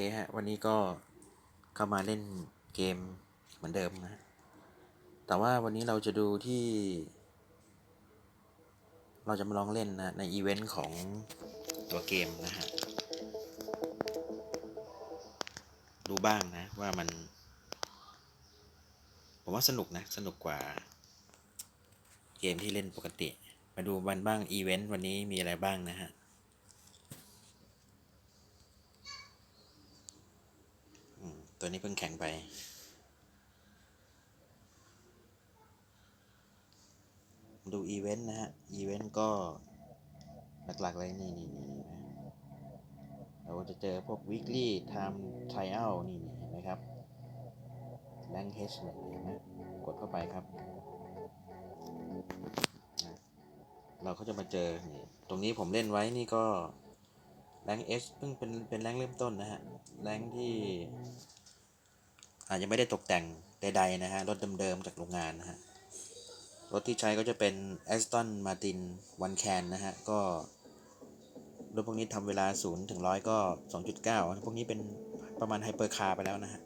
เคฮะ วันนี้ก็เข้ามาเล่นเกมเหมือนเดิมนะฮะแต่ว่าวันนี้เราจะดูที่ เราจะมาลองเล่นนะ ในอีเวนต์ของตัวเกมนะฮะ ดูบ้างนะว่ามัน ผมว่าสนุกนะ สนุกกว่า เกมที่เล่นปกติ มาดูวันบ้างอีเวนต์วันนี้มีอะไรบ้างนะฮะ อืม ตัวนี้เพิ่งแข่งไป ดูอีเวนต์นะฮะ อีเวนต์ก็หลักๆเลยนี่นี่นี่นะเราจะเจอพวก weekly time trial นี่นี่เห็นไหมครับ rank H เนี่ยเห็นไหมกดเข้าไปครับ เราก็จะมาเจอนี่ตรงนี้ผมเล่นไว้นี่ก็ rank H เพิ่งเป็นเป็น rank เริ่มต้นนะฮะ rank ที่ อาจจะไม่ได้ตกแต่งใดๆนะฮะ รถเดิมๆจากโรงงานนะฮะ รถที่ใช้ก็จะเป็น Aston Martin One Can นะฮะ ก็ รถพวกนี้ทำเวลา 0 ถึง 100 ก็ 2.9 พวกนี้เป็นประมาณไฮเปอร์คาร์ไปแล้วนะฮะ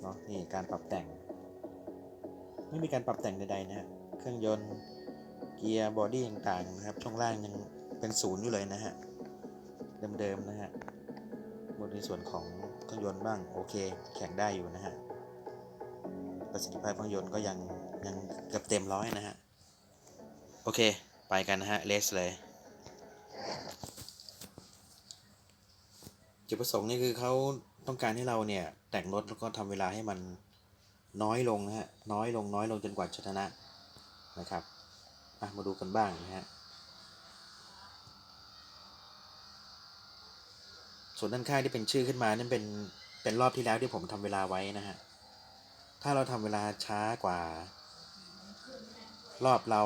เนาะนี่การปรับแต่ง ไม่มีการปรับแต่งใดๆนะฮะ เครื่องยนต์เกียร์บอดี้ต่างๆนะครับ ช่วงล่างยังเป็นศูนย์อยู่เลยนะฮะ เดิมๆนะฮะ ในส่วนของเครื่องยนต์บ้างโอเค แข่งได้อยู่นะฮะประสิทธิภาพเครื่องยนต์ก็ยังยังเกือบเต็มร้อยนะฮะโอเค ไปกันนะฮะเลสเลยจุดประสงค์นี่คือเขาต้องการให้เราเนี่ยแต่งรถแล้วก็ทำเวลาให้มันน้อยลงนะฮะน้อยลงน้อยลงจนกว่าชนะนะครับมาดูกันบ้างนะฮะ ส่วนด้านข้างที่เป็นชื่อขึ้นมานั่นเป็นเป็นรอบที่แล้วที่ผมทำเวลาไว้นะฮะ ถ้าเราทำเวลาช้ากว่า รอบเรา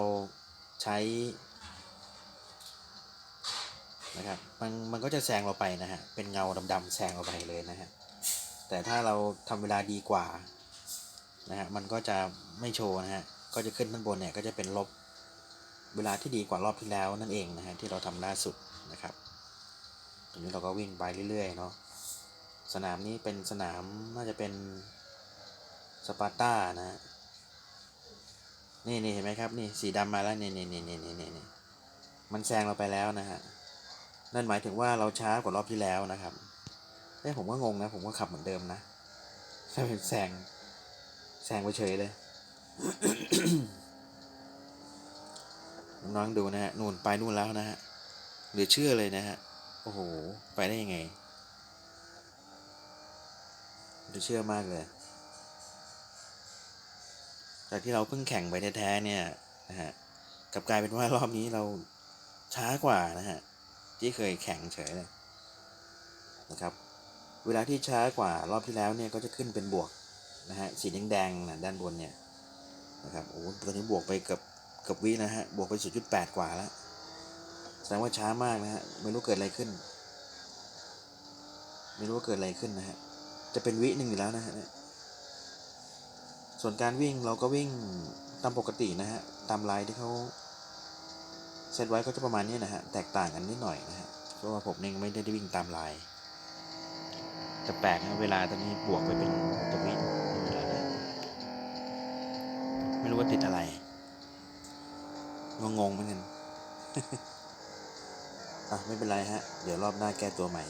ใช้นะครับมันมันก็จะแซงเราไปนะฮะ เป็นเงาดำๆแซงเราไปเลยนะฮะ แต่ถ้าเราทำเวลาดีกว่านะฮะ มันก็จะไม่โชว์นะฮะ ก็จะขึ้นด้านบนเนี่ยก็จะเป็นลบเวลาที่ดีกว่ารอบที่แล้วนั่นเองนะฮะที่เราทำล่าสุดนะครับ ตรงนี้เราก็วิ่งไปเรื่อยๆเนาะสนามนี้เป็นสนามน่าจะเป็นสปาร์ต้านะ นี่นี่เห็นไหมครับนี่สีดำมาแล้วนี่นี่นี่นี่นี่นี่นี่มันแซงเราไปแล้วนะฮะนั่นหมายถึงว่าเราช้ากว่ารอบที่แล้วนะครับเอ้ผมก็งงนะ ผมก็ขับเหมือนเดิมนะแค่เป็นแซงแซงไปเฉยเลยน้องดูนะฮะนู่นไปนู่นแล้วนะฮะเหลือเชื่อเลยนะฮะ โอ้โห ไปได้ยังไงเหลือเชื่อมากเลย จากที่เราเพิ่งแข่งไปแท้ๆเนี่ยนะฮะกลับกลายเป็นว่ารอบนี้เราช้ากว่านะฮะ ที่เคยแข่งเฉยเลยนะครับ เวลาที่ช้ากว่ารอบที่แล้วเนี่ยก็จะขึ้นเป็นบวกนะฮะสีแดงๆนะด้านบนเนี่ยนะครับโอ้ตอนนี้บวกไปเกือบเกือบวินะฮะบวกไป 0.8 กว่าแล้ว ดงว่าช้ามากนะฮะ ไม่รู้เกิดอะไรขึ้น ไม่รู้ว่าเกิดอะไรขึ้นนะฮะ จะเป็นวิหนึ่งอยู่แล้วนะฮะ ส่วนการวิ่งเราก็วิ่งตามปกตินะฮะ ตามลายที่เขาเซตไว้ก็จะประมาณนี้นะฮะ แตกต่างกันนิดหน่อยนะฮะ เพราะว่าผมเองไม่ได้วิ่งตามลายแต่แปลกนะเวลาตอนนี้บวกไปเป็นตัววิไม่เป็นไรนะไม่รู้ว่าติดอะไร งงๆเหมือนกัน อะไม่เป็นไรฮะ เดี๋ยวรอบหน้าแก้ตัวใหม่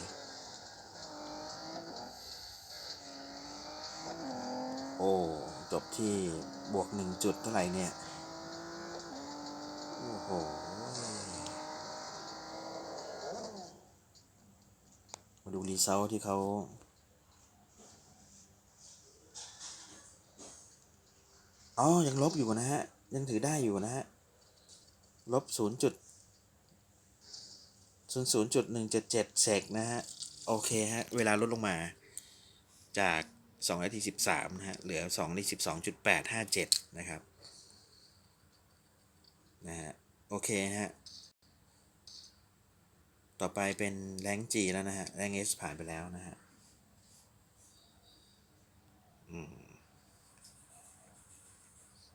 โอ้ จบที่บวกหนึ่งจุดเท่าไหร่เนี่ย โอ้โหมาดูรีเซลที่เขาอ๋อ ยังลบอยู่นะฮะ ยังถือได้อยู่นะฮะ ลบศูนย์จุด ศูนย์ศูนย์จุดหนึ่งเจ็ดเจ็ดเซกนะฮะ โอเคฮะ เวลาลดลงมาจากสองนาทีสิบสามนะฮะ เหลือสองนาทีสิบสองจุดแปดห้าเจ็ดนะครับ นะฮะ โอเคฮะ ต่อไปเป็นแรงจีแล้วนะฮะ แรงเอสผ่านไปแล้วนะฮะ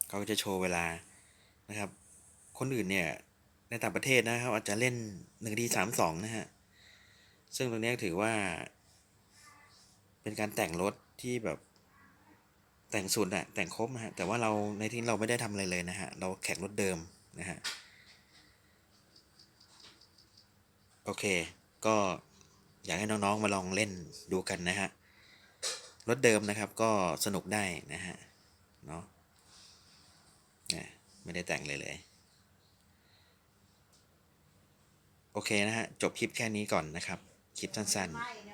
เขาจะโชว์เวลานะครับ คนอื่นเนี่ย ในต่างประเทศนะครับ อาจจะเล่นหนึ่งทีสามสองนะฮะ ซึ่งตรงนี้ถือว่า เป็นการแต่งรถที่แบบแต่งสุดอะแต่งครบนะฮะ แต่ว่าเราในที่เราไม่ได้ทำอะไรเลยนะฮะ เราแข่งรถเดิมนะฮะ โอเค ก็อยากให้น้องๆมาลองเล่นดูกันนะฮะ รถเดิมนะครับก็สนุกได้นะฮะ เนาะเนี่ยไม่ได้แต่งเลยเลย โอเคนะฮะจบคลิปแค่นี้ก่อนนะครับ คลิปสั้นๆ